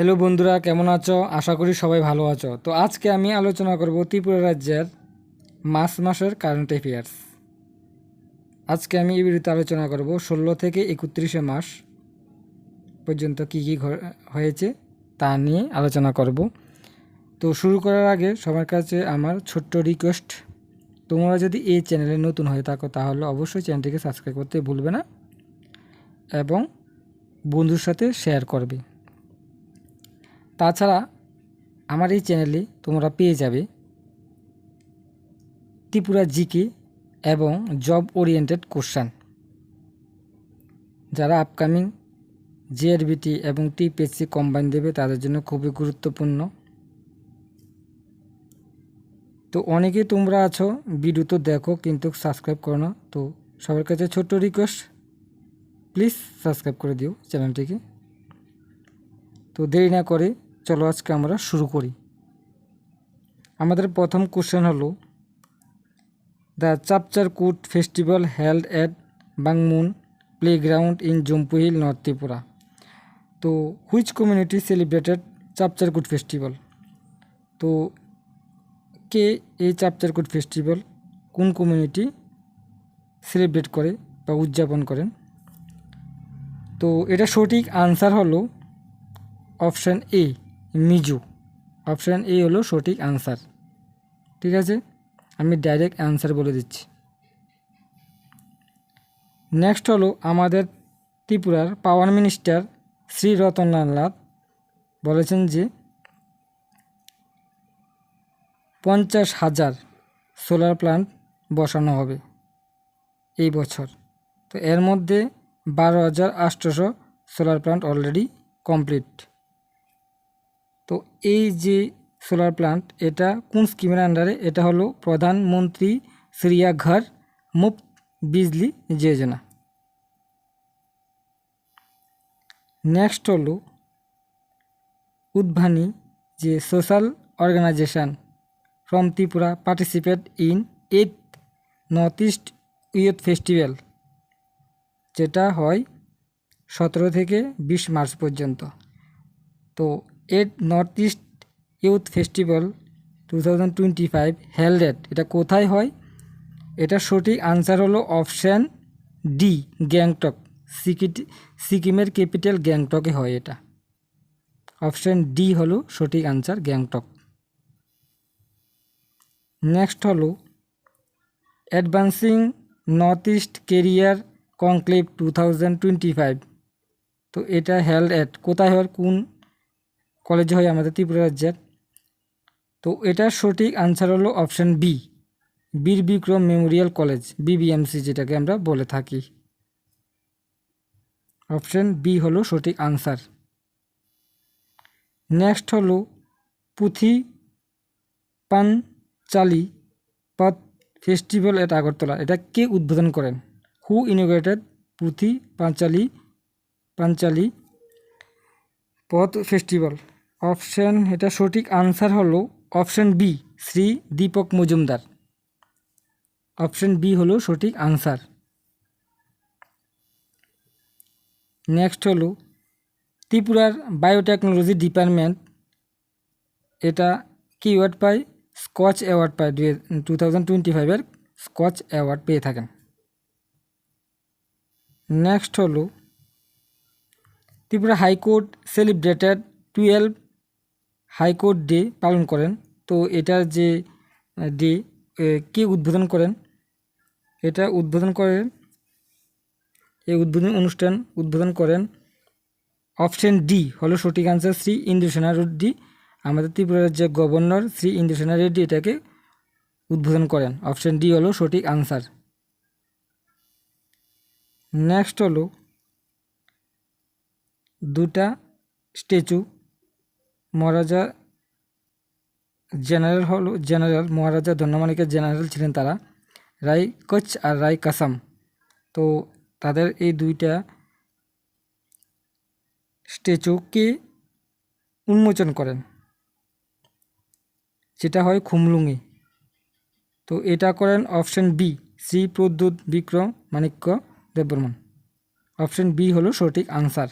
Hello বন্ধুরা, কেমন আছো? আশা করি সবাই ভালো আছো। তো আজকে আমি আলোচনা করব ত্রিপুরা রাজ্যের মার্চ মাসের কারেন্ট অ্যাফেয়ার্স আজকে আমি এই বিরুদ্ধে আলোচনা করব ষোলো থেকে একত্রিশে মাস পর্যন্ত কী কী হয়েছে তা নিয়ে আলোচনা করব। তো শুরু করার আগে সবার কাছে আমার ছোট্ট রিকোয়েস্ট তোমরা যদি এই চ্যানেলে নতুন হয়ে থাকো, তাহলে অবশ্যই চ্যানেলটিকে সাবস্ক্রাইব করতে ভুলবে না এবং বন্ধুর সাথে শেয়ার করবে। তাছাড়া আমার এই চ্যানেলে তোমরা পেয়ে যাবে ত্রিপুরা জিকে এবং জব ওরিয়েন্টেড কোশ্চান। যারা আপকামিং জিআরবিটি এবং টিপিএসসি কম্বাইন দেবে, তাদের জন্য খুবই গুরুত্বপূর্ণ। তো অনেকেই তোমরা আছো, ভিডিও তো দেখো, কিন্তু সাবস্ক্রাইব করো না। তো সবার কাছে ছোট্ট রিকোয়েস্ট প্লিজ সাবস্ক্রাইব করে দিও চ্যানেলটিকে। তো দেরি না করে চলো আজকে আমরা শুরু করি। আমাদের প্রথম কোশ্চেন হলো the Chapchar Kut festival held at Bangmun playground in Jampui Hill north Tripura তো which community celebrated Chapcharkut festival তো কে এই চাপচারকুট ফেস্টিভ্যাল কোন কমিউনিটি সেলিব্রেট করে বা উদযাপন করেন? তো এটা সঠিক আনসার হলো option A Mizo. Option A হলো সঠিক আনসার ঠিক আছে? আমি ডাইরেক্ট অ্যান্সার বলে দিচ্ছি। নেক্সট হলো আমাদের ত্রিপুরার পাওয়ার মিনিস্টার শ্রী রতনলাল নাথ। বলেছেন যে, পঞ্চাশ হাজার সোলার প্ল্যান্ট বসানো হবে এই বছর। তো এর মধ্যে বারো হাজার আটশোশো সোলার প্ল্যান্ট অলরেডি কমপ্লিট তো এই যে সোলার প্ল্যান্ট এটা কোন স্কিমের আন্ডারে এটা হলো প্রধানমন্ত্রী শ্রিয়া ঘর মুফত বিজলি যোজনা। নেক্সট হলো উদ্ভানি যে social organisation from Tripura participate in eight north east youth festival যেটা হয় সতেরো থেকে বিশ মার্চ পর্যন্ত। তো eight north east youth festival two thousand twenty five held এটা কোথায় হয়? এটা সঠিক আনসার হলো অপশান ডি গ্যাংটক সিকিটি, সিকিমের ক্যাপিটাল গ্যাংটকে হয় এটা। অপশান ডি হলো সঠিক আনসার গ্যাংটক নেক্সট হলো advancing north east career conclave two thousand twenty five তো এটা হেল্ড অ্যাট কোথায় হয়? কোন কলেজে হয় আমাদের ত্রিপুরা রাজ্যের। তো এটার সঠিক আনসার হলো অপশান বি বীর বিক্রম মেমোরিয়াল কলেজ বিবিএমসি যেটাকে আমরা বলে থাকি। অপশান বি হলো সঠিক আনসার নেক্সট হলো পুঁথি পানচালি পথ ফেস্টিভ্যাল এট আগরতলা। এটা কে উদ্বোধন করেন? হু ইনোগ্রেটেড পুঁথি পাঞ্চালি পাঞ্চালি পথ ফেস্টিভ্যাল অপশান, এটা সঠিক আনসার হলো option B, Shri Dipak Majumdar. Option B হলো সঠিক আনসার। নেক্সট হলো ত্রিপুরার বায়োটেকনোলজি ডিপার্টমেন্ট, এটা কি অ্যাওয়ার্ড পায়? স্কচ অ্যাওয়ার্ড পায় টু থাউজেন্ড টোয়েন্টি ফাইভের স্কচ অ্যাওয়ার্ড পেয়ে থাকেন। নেক্সট হলো Tripura high court celebrated twelve high court day পালন করেন। তো এটার যে ডে কে উদ্বোধন করেন? এটা উদ্বোধন করেন এই উদ্বোধন অনুষ্ঠান উদ্বোধন করেন অপশন ডি, হলো সঠিক আনসার শ্রী ইন্দ্রসেনা রেড্ডি। আমাদের ত্রিপুরার যে গভর্নর শ্রী ইন্দ্রসেনা রেড্ডি এটাকে উদ্বোধন করেন। অপশন ডি হলো সঠিক আনসার নেক্সট হলো দুটা statue Maharaja general hall, general, Maharaja ধন্যমানিকের general ছিলেন তারা, রাই কচ আর রাই কাসাম। তো তাদের এই দুইটা স্ট্যাচুকে উন্মোচন করেন, যেটা হয় খুমলুঙে। তো এটা করেন option B Shri Pradyot Bikram Manikya Debbarma. Option B হলো সঠিক আনসার।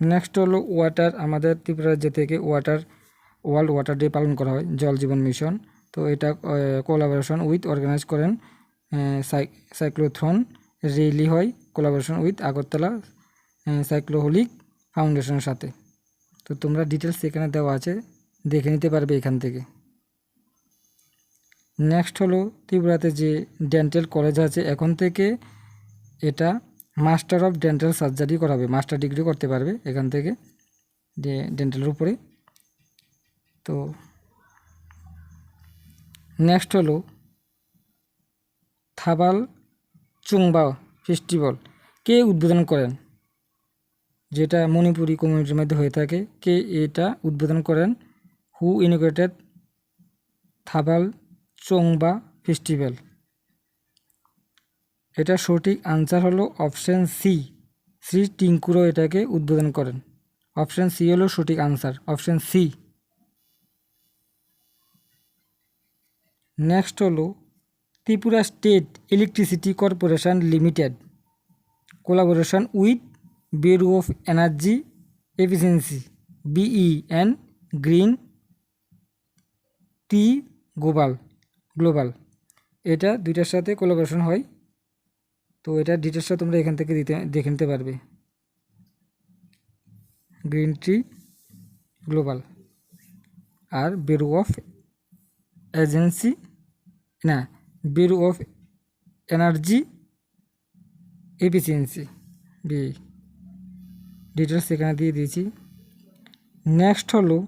নেক্সট হলো ওয়াটার আমাদের ত্রিপুরা রাজ্য থেকে ওয়াটার ওয়ার্ল্ড ওয়াটার ডে পালন করা হয়, জল জীবন মিশন তো এটা কোলাবোরেশন উইথ অর্গানাইজ করেন সাইক্লোথ্রন রেলি হয় কোলাবোরেশন উইথ আগরতলা সাইক্লোহলিক ফাউন্ডেশনের সাথে। তো তোমরা ডিটেলস এখানে দেওয়া আছে, দেখে নিতে পারবে এখান থেকে। নেক্সট হলো ত্রিপুরাতে যে ডেন্টাল কলেজ আছে, এখন থেকে এটা মাস্টার অফ ডেন্টাল সার্জারি করাবে মাস্টার ডিগ্রি করতে পারবে এখান থেকে, যে ডেন্টালের উপরে। তো নেক্সট হলো থাবাল চুংবা ফেস্টিভ্যাল কে উদ্বোধন করেন? যেটা মণিপুরি কমিউনিটির মধ্যে হয়ে থাকে। কে এটা উদ্বোধন করেন? হু ইনোগ্রেটেড থাবাল চোংবা ফেস্টিভ্যাল এটা সঠিক আনসার হলো অপশান সি শ্রী টিঙ্কুরো এটাকে উদ্বোধন করেন। অপশান সি হলো সঠিক আনসার অপশান সি নেক্সট হলো Tripura state electricity corporation limited. Collaboration with bureau of energy efficiency BEE and green T global global এটা দুইটার সাথে কোলাবোরেশন হয়। তো এটা ডিটেলসটা তোমরা এখান থেকে দিতে, দেখে নিতে পারবে। গ্রিন টি গ্লোবাল আর ব্যুরো অফ এজেন্সি না bureau of energy efficiency B details এখানে দিয়ে দিয়েছি। নেক্সট হলো,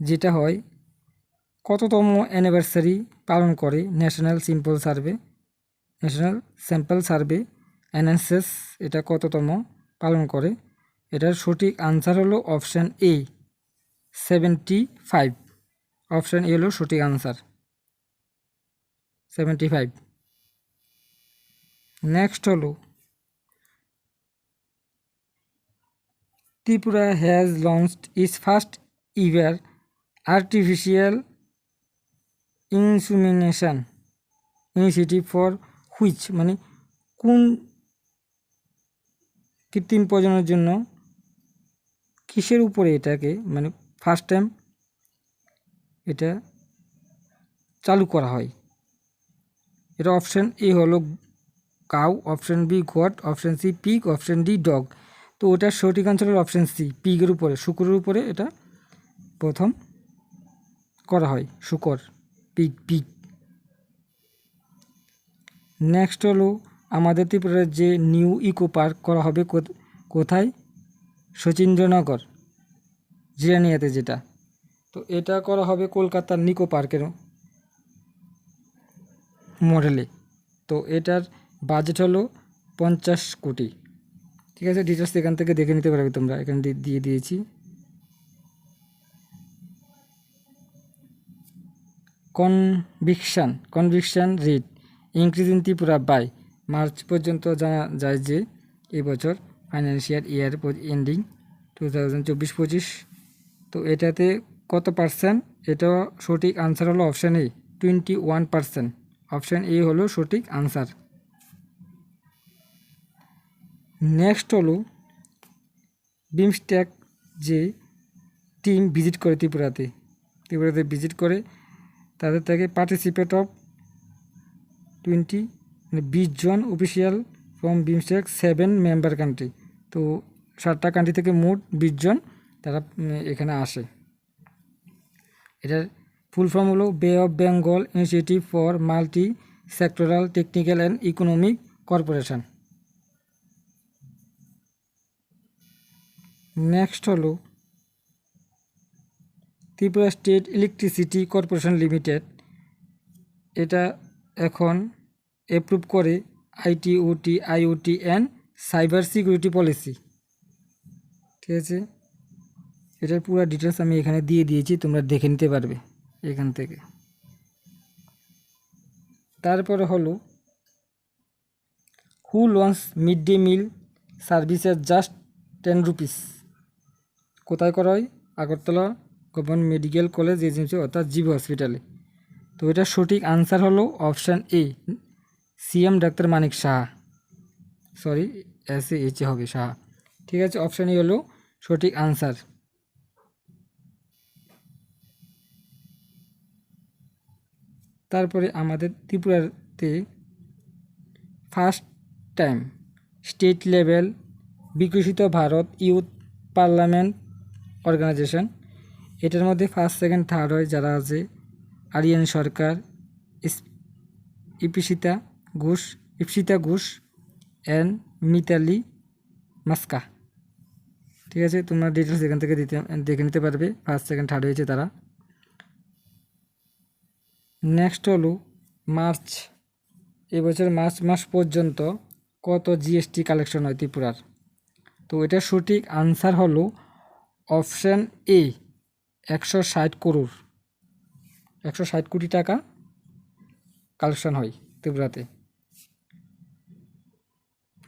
যেটা হয়, কততম অ্যানিভার্সারি পালন করে national simple survey national sample survey NSS এটা কততম পালন করে? এটার সঠিক আনসার হলো option A seventy five option A হলো সঠিক আনসার সেভেন্টি ফাইভ নেক্সট হলো, Tripura has launched is first ever artificial insemination initiative for which মানে কোন কৃত্রিম প্রজননের জন্য কিসের উপরে এটাকে মানে ফার্স্ট টাইম এটা চালু করা হয়? এটা অপশান এ হলো cow option B goat option C pig option D dog তো ওটার সঠিক হলো অপশান সি পিগের উপরে, শুকুরের উপরে এটা প্রথম করা হয়, শুকর পিক পিক নেক্সট হলো আমাদের ত্রিপুরার যে নিউ ইকো পার্ক করা হবে কোথ- কোথায়? শচীন্দ্রনগর, জিরানিয়াতে যেটা। তো এটা করা হবে কলকাতার নিকো পার্কের মডেলে। তো এটার বাজেট হলো পঞ্চাশ কোটি। ঠিক আছে ডিটেলস এখান থেকে দেখে নিতে পারবে তোমরা। এখানে দিয়ে দিয়েছি। Conviction conviction rate increase in Tripura by. March পর্যন্ত জানা যায় যে এবছর financial year ending two thousand চব্বিশ পঁচিশ তো এটাতে কত পার্সেন্ট এটা সঠিক আনসার হলো option A twenty one percent option A হলো সঠিক আনসার নেক্সট হলো বিমস্ট্যাক যে টিম ভিজিট করে ত্রিপুরাতে। ত্রিপুরাতে ভিজিট করে, তাদের থেকে পার্টিসিপেট অফ টোয়েন্টি মানে বিশ জন official from BIMSTEC seven member country তো সাতটা কান্ট্রি থেকে মোট বিশ জন তারা এখানে আসে। এটার ফুল ফর্ম হলো bay of Bengal initiative for multi sectoral technical and economic corporation next হলো Tripura state electricity corporation limited এটা এখন অ্যাপ্রুভ করে ITOT IoT and cyber security policy ঠিক আছে? এটার পুরো ডিটেলস আমি এখানে দিয়ে দিয়েছি, তোমরা দেখে নিতে পারবে এখান থেকে। তারপরে হলো who launch mid day meal সার্ভিসের জাস্ট টেন রুপিস কোথায় করা হয়? Agartala government medical college, agency অর্থাৎ জিবি হসপিটালে। তো এটার সঠিক আনসার হলো option A CM doctor Manik Shah sorry S H হবে সাহা ঠিক আছে অপশানই হলো সঠিক আনসার তারপরে আমাদের ত্রিপুরাতে ফার্স্ট টাইম স্টেট লেভেল বিকশিত ভারত ইউথ পার্লামেন্ট অর্গানাইজেশন এটার মধ্যে ফার্স্ট সেকেন্ড থার্ড হয় যারা আছে। Aryan Sarkar Ipsita Ghosh Ipsita Ghosh and Mitali, Musca. ঠিক আছে, তোমরা ডিটেলস এখান থেকে দিতে, দেখে নিতে পারবে ফার্স্ট সেকেন্ড থার্ড হয়েছে তারা। নেক্সট হলো মার্চ। এবছর মার্চ মাস পর্যন্ত কত জিএসটি কালেকশন হয় ত্রিপুরার? তো এটা সঠিক আনসার হলো অপশান এ একশো ষাট করোড়। একশো ষাট কোটি টাকা কালেকশন হয় ত্রিপুরাতে।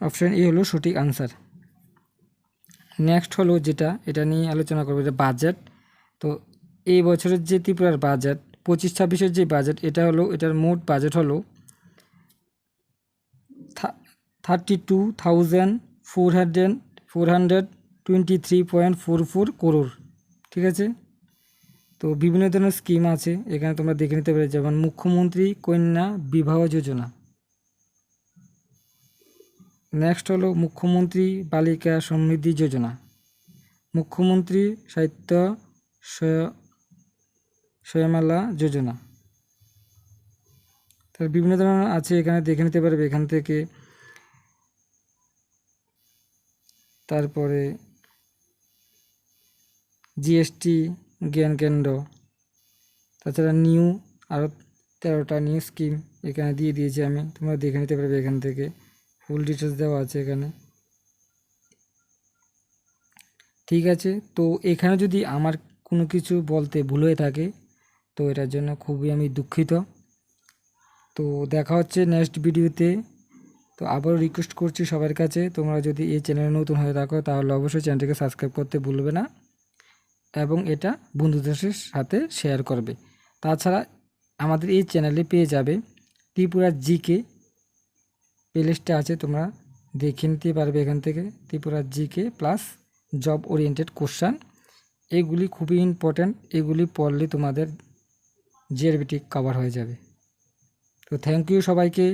অপশান এ হলো সঠিক আনসার নেক্সট হলো যেটা, এটা নিয়ে আলোচনা করব যে বাজেট তো এই বছরের যে ত্রিপুরার বাজেট পঁচিশ ছাব্বিশের যে বাজেট এটা হলো, এটার মোট বাজেট হলো thirty two thousand four hundred four hundred twenty three point four four crore ঠিক আছে? তো বিভিন্ন ধরনের স্কিম আছে, এখানে তোমরা দেখে নিতে পারো যেমন মুখ্যমন্ত্রী কন্যা বিবাহ যোজনা। নেক্সট হলো মুখ্যমন্ত্রী বালিকা সমৃদ্ধি যোজনা। মুখ্যমন্ত্রী সাহিত্য স্বয়মালা যোজনা। তার বিভিন্ন ধরনের আছে, এখানে দেখে নিতে পারবে এখান থেকে। তারপরে জিএসটি জ্ঞান কেন্দ্র। তাছাড়া নিউ আরও তেরোটা নিউ স্কিম এখানে দিয়ে দিয়েছি আমি, তোমরা দেখে নিতে পারবে এখান থেকে। ফুল ডিটেলস দেওয়া আছে এখানে। ঠিক আছে, তো এখানে যদি আমার কোনো কিছু বলতে ভুল হয়ে থাকে, তো এটার জন্য খুবই আমি দুঃখিত। তো দেখা হচ্ছে নেক্সট ভিডিওতে। তো আবারও রিকোয়েস্ট করছি সবার কাছে, তোমরা যদি এই চ্যানেলে নতুন হয়ে থাকো, তাহলে অবশ্যই চ্যানেলটিকে সাবস্ক্রাইব করতে ভুলবে না। এবং এটা বন্ধুদের সাথে শেয়ার করবে। তাছাড়া আমাদের এই চ্যানেলে পেয়ে যাবে প্লেলিস্টে আছে, তোমরা দেখে নিতে পারবে এখান থেকে। Tripura GK plus job oriented question এগুলি খুবই ইম্পর্ট্যান্ট এগুলি পড়লে তোমাদের জিআরবিটি কভার হয়ে যাবে। তো থ্যাংক ইউ সবাইকে।